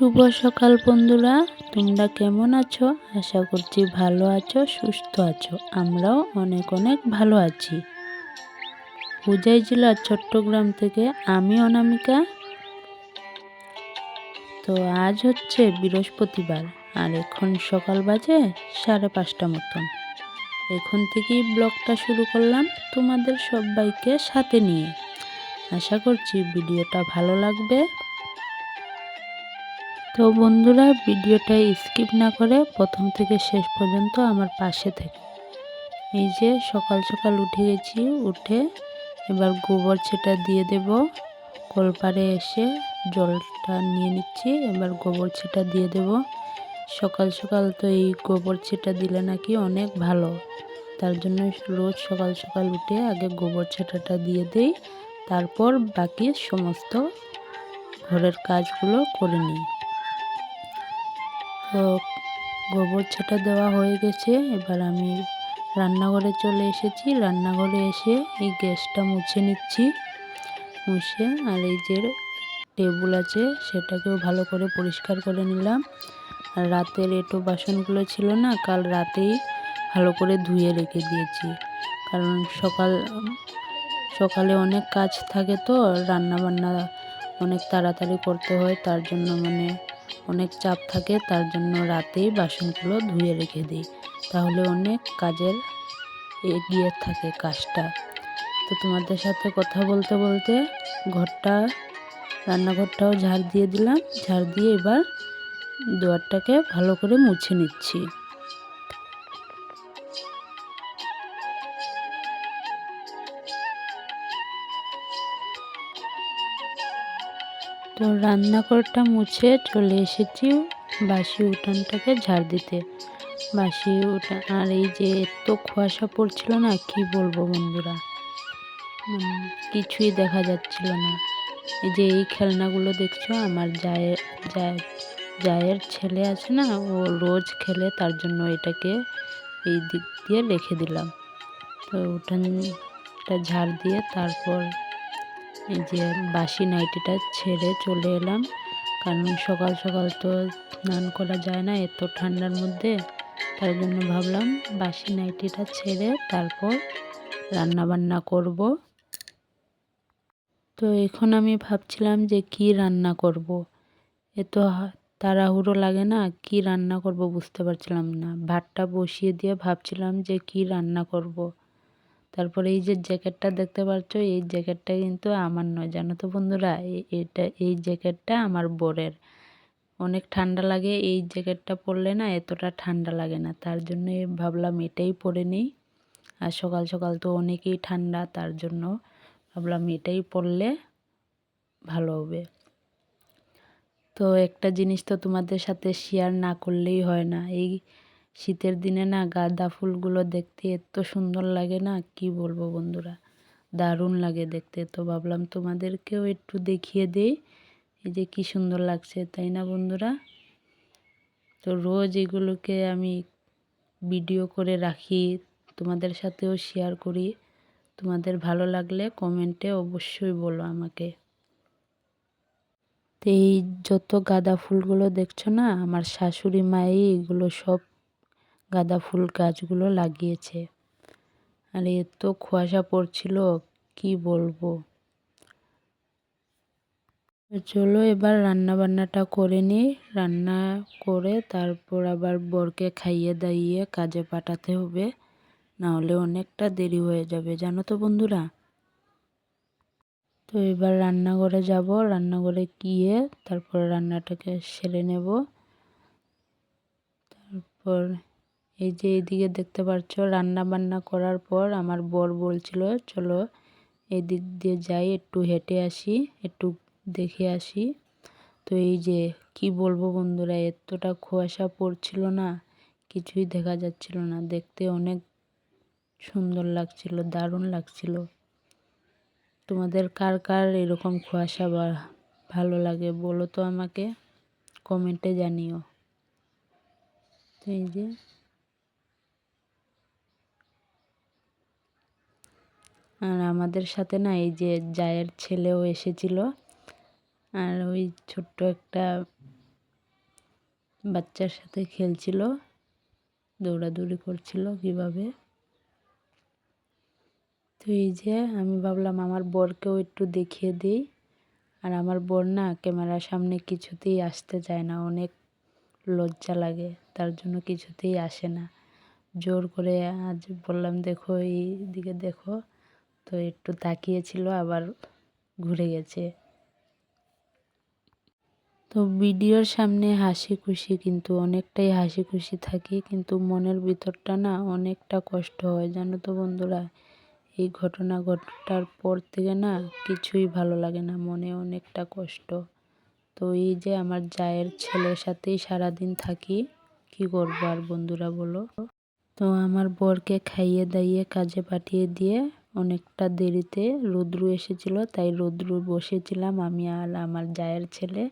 শুভ সকাল বন্ধুরা। তোমরা কেমন আছো? আশা করছি ভালো আছো, সুস্থ আছো। আমরাও অনেক অনেক ভালো আছি। পূজাই জেলার চট্টগ্রাম থেকে। আমি অনামিকা। তো আজ হচ্ছে বৃহস্পতিবার। আর এখন সকাল বাজে সাড়ে পাঁচটা মতন। এখন থেকেই ব্লগটা শুরু করলাম তোমাদের সবাইকে সাথে নিয়ে। আশা করছি ভিডিওটা ভালো লাগবে। তো বন্ধুরা, ভিডিওটা স্কিপ না করে প্রথম থেকে শেষ পর্যন্ত আমার পাশে থেকে। এই যে সকাল সকাল উঠে গেছি, উঠে এবার গোবর ছেটা দিয়ে দেব। কলপারে এসে জলটা নিয়ে নিচ্ছি, এবার গোবর ছেটা দিয়ে দেব। সকাল সকাল তো এই গোবর ছেটা দিলে নাকি অনেক ভালো। তার জন্য রোজ সকাল সকাল উঠে আগে গোবর ছেটাটা দিয়ে দেই, তারপর বাকি সমস্ত ঘরের কাজগুলো করে নিই। তো গোবর ছেটা দেওয়া হয়ে গেছে। এবার আমি রান্নাঘরে চলে এসেছি। রান্নাঘরে এসে এই গ্যাসটা মুছে নিচ্ছি। মুছে আর এই যে টেবুল আছে, সেটাকেও ভালো করে পরিষ্কার করে নিলাম। আর রাতের এটো বাসনগুলো ছিল না, কাল রাতেই ভালো করে ধুয়ে রেখে দিয়েছি। কারণ সকাল, সকালে অনেক কাজ থাকে তো রান্না বান্না অনেক তাড়াতাড়ি করতে হয়, তার জন্য মানে অনেক চাপ থাকে, তার জন্য রাতেই বাসনগুলো ধুয়ে রেখে দিই। তাহলে অনেক কাজের এগিয়ে থাকে কাজটা। তো তোমাদের সাথে কথা বলতে বলতে ঘরটা, রান্নাঘরটাও ঝাড় দিয়ে দিলাম। ঝাড় দিয়ে এবার দুয়ারটাকে ভালো করে মুছে নিচ্ছি। তো রান্নাঘরটা মুছে চলে এসেছি বাসি উঠানটাকে ঝাড় দিতে। বাসি উঠান, আর এই যে এত কুয়াশা পড়ছিল না, কি বলব বন্ধুরা? কিছুই দেখা যাচ্ছিল না। এই যে এই খেলনাগুলো দেখছ, আমার জায়ের জায়ের ছেলে আছে না, ও রোজ খেলে, তার জন্য এটাকে এই দিক দিয়ে রেখে দিলাম। তো উঠানটা ঝাড় দিয়ে তারপর এই যে বাসি নাইটিটা ছেড়ে চলে এলাম কারণ সকাল সকাল তো স্নান করা যায় না এত ঠান্ডার মধ্যে তার জন্য ভাবলাম বাসি নাইটিটা ছেড়ে তারপর রান্না বান্না করব তো এখন আমি ভাবছিলাম যে কি রান্না করব। এত তাড়াহুড়ো লাগে না, কি রান্না করব বুঝতে পারছিলাম না ভাতটা বসিয়ে দিয়ে ভাবছিলাম যে কি রান্না করব। তারপরে এই যে জ্যাকেটটা দেখতে পাচ্ছ, এই জ্যাকেটটা কিন্তু আমার নয়। জানো তো বন্ধুরা এটা, এই জ্যাকেটটা আমার বোরের। অনেক ঠান্ডা লাগে, এই জ্যাকেটটা পরলে না এতটা ঠান্ডা লাগে না। তার জন্য ভাবলাম এটাই পরে নিই। আর সকাল সকাল তো অনেকেই ঠান্ডা, তার জন্য ভাবলাম এটাই পরলে ভালো হবে। তো একটা জিনিস তো তোমাদের সাথে শেয়ার না করলেই হয় না। এই শীতের দিনে না গাঁদা ফুলগুলো দেখতে এত সুন্দর লাগে না? কি বলব বন্ধুরা? দারুণ লাগে দেখতে। তো ভাবলাম তোমাদেরকেও একটু দেখিয়ে দেই। এই যে কি সুন্দর লাগছে, তাই না বন্ধুরা? তো রোজ এগুলোকে আমি ভিডিও করে রাখি, তোমাদের সাথেও শেয়ার করি। তোমাদের ভালো লাগলে কমেন্টে অবশ্যই বলো আমাকে। তো এই যত গাঁদা ফুলগুলো দেখছ না, আমার শাশুড়ি, মাই, এগুলো সব গাঁদা ফুল গাছগুলো লাগিয়েছে। আর এত কুয়াশা পড়ছিল, কি বলব? চলো এবার রান্না বান্নাটা করে নিই। রান্না করে তারপর আবার বরকে খাইয়ে দাইয়ে কাজে পাঠাতে হবে। নাহলে অনেকটা দেরি হয়ে যাবে, জানো তো বন্ধুরা? তো এবার রান্নাঘরে যাব। রান্নাঘরে গিয়ে তারপর রান্নাটাকে সেরে নেব। তারপর এই যে এইদিকে দেখতে পাচ্ছ রান্না বান্না করার পর আমার বর বলছিল, চলো এদিক দিয়ে যাই, একটু হেঁটে আসি, একটু দেখে আসি। তো এই যে, কি বলব বন্ধুরা, এতটা কুয়াশা পড়ছিল না, কিছুই দেখা যাচ্ছিল না, দেখতে অনেক সুন্দর লাগছিল, দারুণ লাগছিল। তোমাদের কার কার এরকম কুয়াশা বা ভালো লাগে বলো তো আমাকে, কমেন্টে জানিও। এই যে আর আমাদের সাথে না এই যে জায়ের ছেলেও এসেছিল। আর ওই ছোট্ট একটা বাচ্চার সাথে খেলছিল, দৌড়াদৌড়ি করছিল কীভাবে। তো এই যে আমি ভাবলাম আমার বরকেও একটু দেখিয়ে দিই। আর আমার বর না ক্যামেরার সামনে কিছুতেই আসতে চায় না, অনেক লজ্জা লাগে, তার জন্য কিছুতেই আসে না। জোর করে আজ বললাম, দেখো এই দিকে দেখো। তো একটু তাকিয়েছিল, আবার ঘুরে গেছে। তো ভিডিওর সামনে হাসি খুশি কিন্তু অনেকটাই হাসি খুশি থাকি, কিন্তু মনের ভিতরটা না অনেকটা কষ্ট হয়, জানো তো বন্ধুরা? এই ঘটনা ঘটার পর থেকে না কিছুই ভালো লাগে না, মনে অনেকটা কষ্ট। তো এই যে আমার জায়ের ছেলের সাথেই সারাদিন থাকি, কি করব আর বন্ধুরা বলো? তো আমার বরকে খাইয়ে দাইয়ে কাজে পাঠিয়ে দিয়ে অনেকটা দেরিতে রুদ্রু এসেছিল, তাই রুদ্রু বসেছিলাম আমি আর আমার জায়ের ছেলে।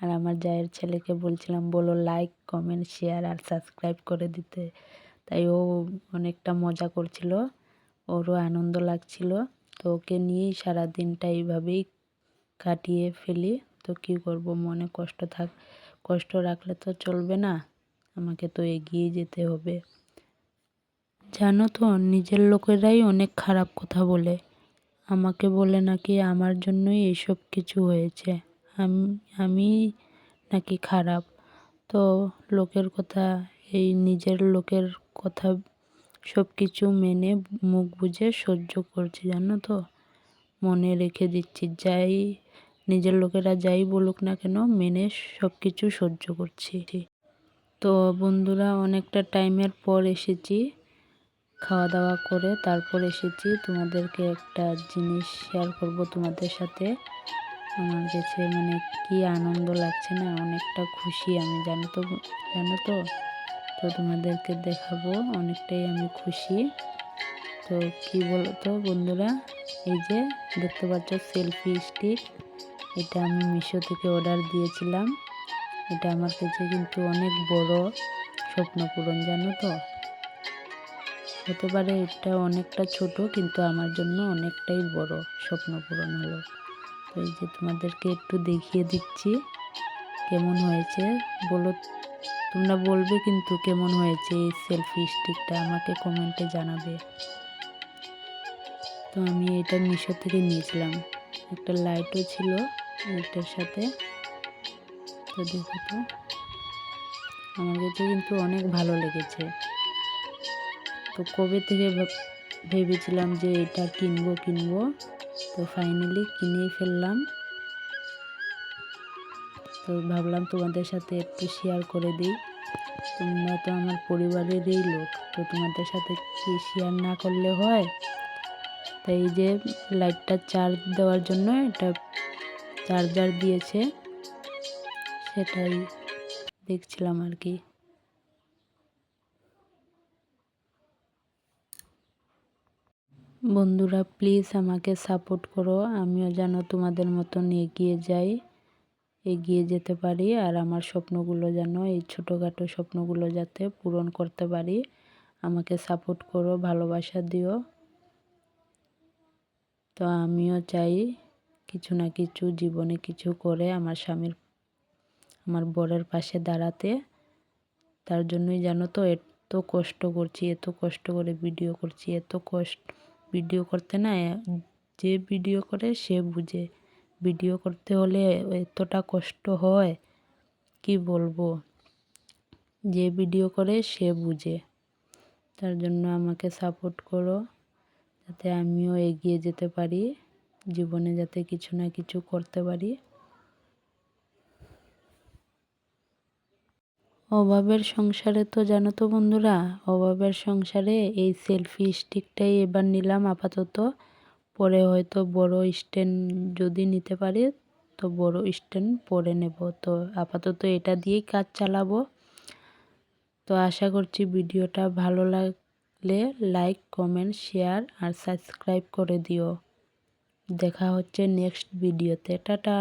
আর আমার জায়ের ছেলেকে বলছিলাম, বলো লাইক কমেন্ট শেয়ার আর সাবস্ক্রাইব করে দিতে। তাই ও অনেকটা মজা করছিল, ওরও আনন্দ লাগছিল। তো ওকে নিয়েই সারা দিনটা এইভাবেই কাটিয়ে ফেলি। তো কি করব, মনে কষ্ট থাক, কষ্ট রাখলে তো চলবে না, আমাকে তো এগিয়ে যেতে হবে। জানো তো, নিজের লোকেরাই অনেক খারাপ কথা বলে। আমাকে বলে নাকি আমার জন্যই এইসব কিছু হয়েছে। আমি আমি নাকি খারাপ? তো লোকের কথা, এই নিজের লোকের কথা সব কিছু মেনে মুখ বুঝে সহ্য করছি, জানো তো। মনে রেখে দিচ্ছি, যাই, নিজের লোকেরা যাই বলুক না কেন, মেনে সব কিছু সহ্য করছি। তো বন্ধুরা, অনেকটা টাইমের পর এসেছি। খাওয়া দাওয়া করে তারপর এসেছি। তোমাদেরকে একটা জিনিস শেয়ার করব তোমাদের সাথে। আমার কাছে মানে কি আনন্দ লাগছে না, অনেকটা খুশি আমি, জানো তো জানো তো? তো তোমাদেরকে দেখাবো, অনেকটাই আমি খুশি। তো কি বলো তো বন্ধুরা, এই যে দেখতে পাচ্ছ সেলফি স্টিক এটা আমি মিশো থেকে অর্ডার দিয়েছিলাম। এটা আমার কাছে কিন্তু অনেক বড় স্বপ্ন পূরণ, জানো তো? হতে পারে এটা অনেকটা ছোট, কিন্তু আমার জন্য অনেকটাই বড় স্বপ্ন পূরণ হলো। তো এই যে তোমাদেরকে একটু দেখিয়ে দিচ্ছি কেমন হয়েছে। বলো, তোমরা বলবে কিন্তু কেমন হয়েছে এই সেলফি স্টিকটা আমাকে কমেন্টে জানাবে। তো আমি এটা মিশো থেকে নিয়েছিলাম। একটা লাইটও ছিল এটার সাথে। তো দেখো তো, আমার কিন্তু অনেক ভালো লেগেছে। তো কবে থেকে ভেবেছিলাম যে এটা কিনবো কিনবো? তো ফাইনালি কিনেই ফেললাম। তো ভাবলাম তোমাদের সাথে একটু শেয়ার করে দিই। তোমরা তো আমার পরিবারেরই লোক, তো তোমাদের সাথে কি শেয়ার না করলে হয়? তাই এই যে লাইটটা চার্জ দেওয়ার জন্য এটা চার্জার দিয়েছে। সেটাই দেখছিলাম আর কি। বন্ধুরা প্লিজ আমাকে সাপোর্ট করো। আমিও যেন তোমাদের মতন এগিয়ে যাই, এগিয়ে যেতে পারি আর আমার স্বপ্নগুলো যেন, এই ছোটোখাটো স্বপ্নগুলো যাতে পূরণ করতে পারি। আমাকে সাপোর্ট করো, ভালোবাসা দিও। তো আমিও চাই কিছু না কিছু, জীবনে কিছু করে আমার স্বামীর, আমার বরের পাশে দাঁড়াতে। তার জন্যই জানো তো এত কষ্ট করছি, এত কষ্ট করে ভিডিও করছি, এত কষ্ট ভিডিও করতে না যে ভিডিও করে সে বুঝে। ভিডিও করতে হলে এতটা কষ্ট হয়, কি বলব? যে ভিডিও করে সে বুঝে। তার জন্য আমাকে সাপোর্ট করো, যাতে আমিও এগিয়ে যেতে পারি, জীবনে যাতে কিছু না কিছু করতে পারি। অভাবের সংসারে তো, জানো তো বন্ধুরা, অভাবের সংসারে এই সেলফি স্টিকটাই এবার নিলাম আপাতত। পরে হয়তো বড় স্ট্যান্ড যদি নিতে পারি, তো বড় স্ট্যান্ড পরে নেব। তো আপাতত এটা দিয়েই কাজ চালাবো। তো আশা করছি ভিডিওটা ভালো লাগলে লাইক কমেন্ট শেয়ার আর সাবস্ক্রাইব করে দিও। দেখা হচ্ছে নেক্সট ভিডিওতে টাটা!